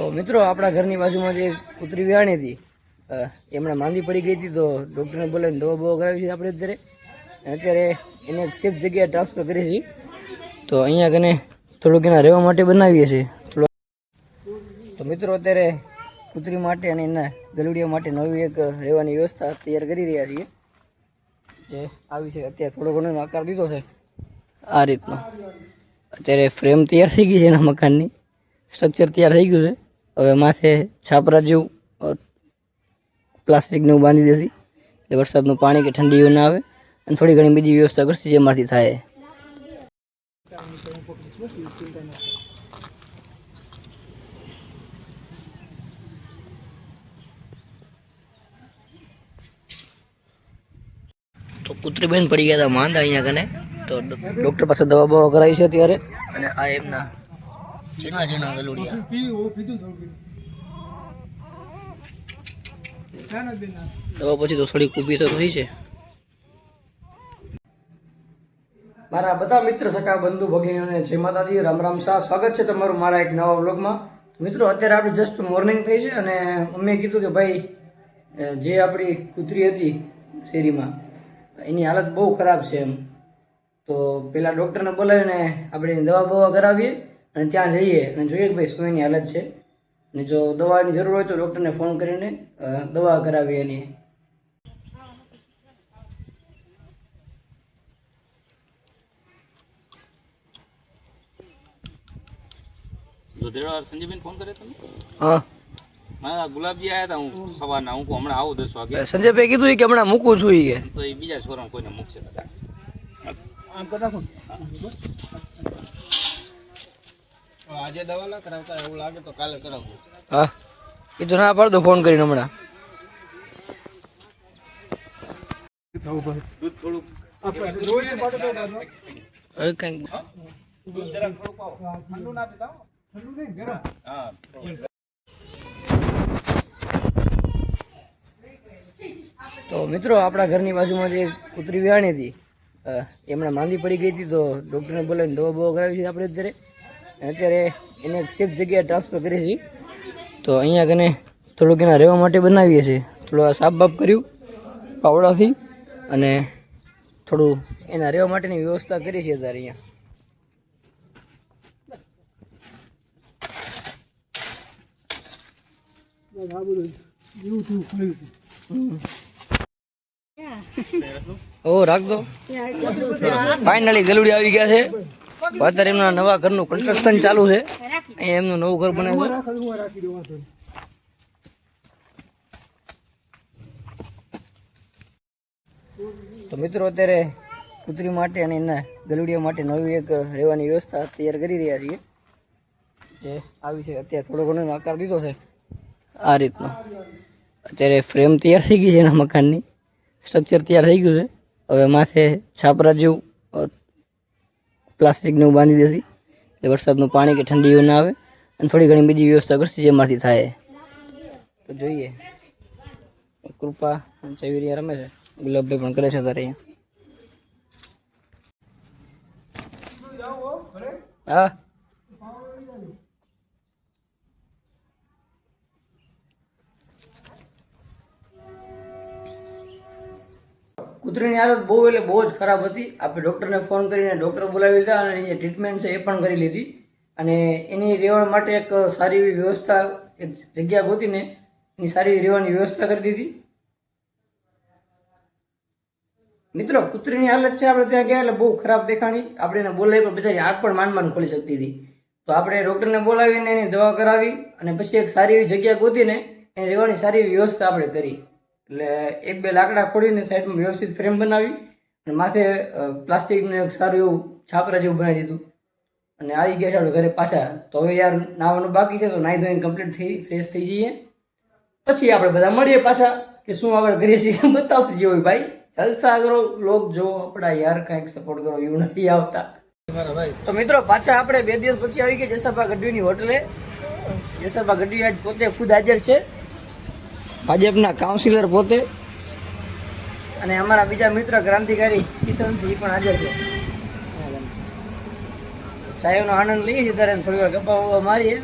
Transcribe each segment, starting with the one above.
તો મિત્રો, આપણા ઘરની બાજુમાં જે કૂતરી વિહાણી હતી એમણે માંદી પડી ગઈ હતી તો ડૉક્ટરને બોલાવીને દવા બવા કરાવી છે આપણે અત્યારે. અત્યારે એને સેફ જગ્યાએ ટ્રાન્સફર કરી છે. તો અહીંયા કને થોડુંક એના રહેવા માટે બનાવીએ છીએ. તો મિત્રો, અત્યારે કૂતરી માટે અને એના ગલુડિયા માટે નવી એક રહેવાની વ્યવસ્થા તૈયાર કરી રહ્યા છીએ. જે આવી છે, અત્યારે થોડો ઘણો આકાર દીધો છે. આ રીતનો. અત્યારે ફ્રેમ તૈયાર થઈ ગઈ છે એના મકાનની. સ્ટ્રક્ચર તૈયાર થઈ ગયું છે. હવે માથે છાપરા જેવું પ્લાસ્ટિકનું બાંધી દેશે એટલે વરસાદનું પાણી કે ઠંડી ના આવે. અને થોડી ઘણી બીજી વ્યવસ્થા કરશે જેમાંથી થાય. તો પુત્રી બેન પડી ગયા હતા માંદા અહીંયા કને. તો ડૉક્ટર પાસે દવા બવા કરાવી છે અત્યારે. અને આ એમના ઝીણા ઝીણા ગલુડિયા દવા પછી તો થોડીક ઊભી તો થઈ છે. મારા બધા મિત્ર સખા બંધુ ભગીનીઓને જય માતાજી રામ રામ શાહ સ્વાગત છે તમારું મારા એક નવા વ્લોગમાં. મિત્રો અત્યારે આપણે જસ્ટ મોર્નિંગ થઈ છે અને મમ્મીએ કીધું કે ભાઈ જે આપણી કૂતરી હતી શેરીમાં એની હાલત બહુ ખરાબ છે એમ. તો પેલા ડૉક્ટરને બોલાવીને આપણે દવા બવા કરાવીએ. અને ત્યાં જઈએ અને જોઈએ કે ભાઈ શું એની હાલત છે. અને જો દવાની જરૂર હોય તો ડૉક્ટરને ફોન કરીને દવા કરાવીએ એની સંજયબેન ફોન કર્યો તમે? હા. મારા ગુલાબજી આવ્યા હતા હું સવારના હું હમણાં આવું દસ વાગે. સંજયભાઈ કીધું કે હમણાં મૂકું છું ઈ તો એ બીજા છોરા કોઈને મૂકશે. આજે દવા ના કરાવતા એવું લાગે તો કાલે કરાવું. હા. એ તો ના પાડ દો ફોન કરીને હમણાં. તો મિત્રો, આપણા ઘરની બાજુમાં જે કૂતરી વિહાણી હતી એમણે માંદી પડી ગઈ હતી, તો ડૉક્ટરને બોલાવીને દવા બવા કરાવી છે આપણે અત્યારે. અત્યારે એને સેફ જગ્યાએ ટ્રાન્સફર કરી છે તો અહીંયા કને થોડુંક એના રહેવા માટે બનાવીએ છીએ. થોડું સાફ બાફ કર્યું પાવડાથી અને થોડું એના રહેવા માટેની વ્યવસ્થા કરી છે અત્યારે અહીંયા. ઓ રાખ દો ફાઇનલી ગલુડી આવી ગયા છે. અત્યારે એમના નવા ઘરનું કન્સ્ટ્રક્શન ચાલુ છે. અહીંયા એમનું નવું ઘર બને છે. તો મિત્રો અત્યારે કૂતરી માટે અને એના ગલુડિયા માટે નવી એક રહેવાની વ્યવસ્થા તૈયાર કરી રહ્યા છીએ. જે આવી છે અત્યારે થોડો ઘણો આકાર દીધો છે. આ રીતનો. અત્યારે ફ્રેમ તૈયાર થઈ ગઈ છે એના મકાનની. સ્ટ્રક્ચર તૈયાર થઈ ગયું છે. હવે માથે છાપરા જેવું પ્લાસ્ટિકનું બાંધી દેશે, એટલે વરસાદનું પાણી કે ઠંડી ના આવે. અને થોડી ઘણી બીજી વ્યવસ્થા કરશે જેમાંથી થાય. તો જોઈએ. કૃપા ચવીરિયા રમે છે. ગુલાબભાઈ પણ કરે છે તારે અહીંયા. હા. કૂતરીની હાલત બહુ એટલે બહુ જ ખરાબ હતી. આપણે ડૉક્ટરને ફોન કરીને ડૉક્ટર બોલાવી લીધા અને એની ટ્રીટમેન્ટ છે એ પણ કરી લીધી. અને એની રહેવા માટે એક સારી એવી વ્યવસ્થા જગ્યા ગોતીને એની સારી રહેવાની વ્યવસ્થા કરી દીધી. મિત્રો, કૂતરીની હાલત છે, આપણે ત્યાં ગયા એટલે બહુ ખરાબ દેખાણી. આપણે એને બોલાવી પણ બિચારી આંખ પણ માંડ માંડ ખોલી શકતી હતી. તો આપણે ડૉક્ટરને બોલાવીને એની દવા કરાવી અને પછી એક સારી એવી જગ્યા ગોતીને એને રહેવાની સારી એવી વ્યવસ્થા આપણે કરી. એટલે એક બે લાકડા ખોડીને સાઈડમાં વ્યવસ્થિત ફ્રેમ બનાવી અને માથે પ્લાસ્ટિકનું એક સારું એવું છાપરા જેવું બનાવી દીધું. અને આવી ગયા છે આપણે ઘરે પાછા. તો હવે યાર નાવાનું બાકી છે તો નાહી ધોઈને કમ્પ્લીટ થઈ ફ્રેશ થઈ જઈએ. પછી આપણે બધા મળીએ પાછા કે શું આગળ કરીએ છીએ બતાવશે જે હોય ભાઈ. જલસા કરો લોક જો આપણા યાર કાંઈક સપોર્ટ કરો એવું નથી આવતા. તો મિત્રો પાછા આપણે બે દિવસ પછી આવી ગયા જસાભા ગઢવીની હોટલે. જસાભા ગઢવી આજ પોતે ખુદ હાજર છે. ભાજપના કાઉન્સિલર પોતે. અને અમારા બીજા મિત્ર ક્રાંતિકારી કિશનસિંહ પણ હાજર છે. ચાયનો આનંદ લઈએ છીએ ત્યારે થોડી વાર ગપ્પા મારીએ.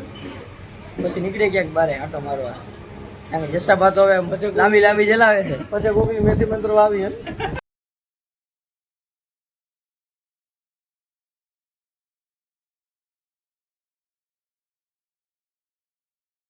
પછી નીકળી ક્યાંક બારે આટો મારવા. કારણ કે ભાતો હવે હવે લાંબી લાંબી જલાવે છે. પછી કોકની મેથી મંત્રો આવી એમ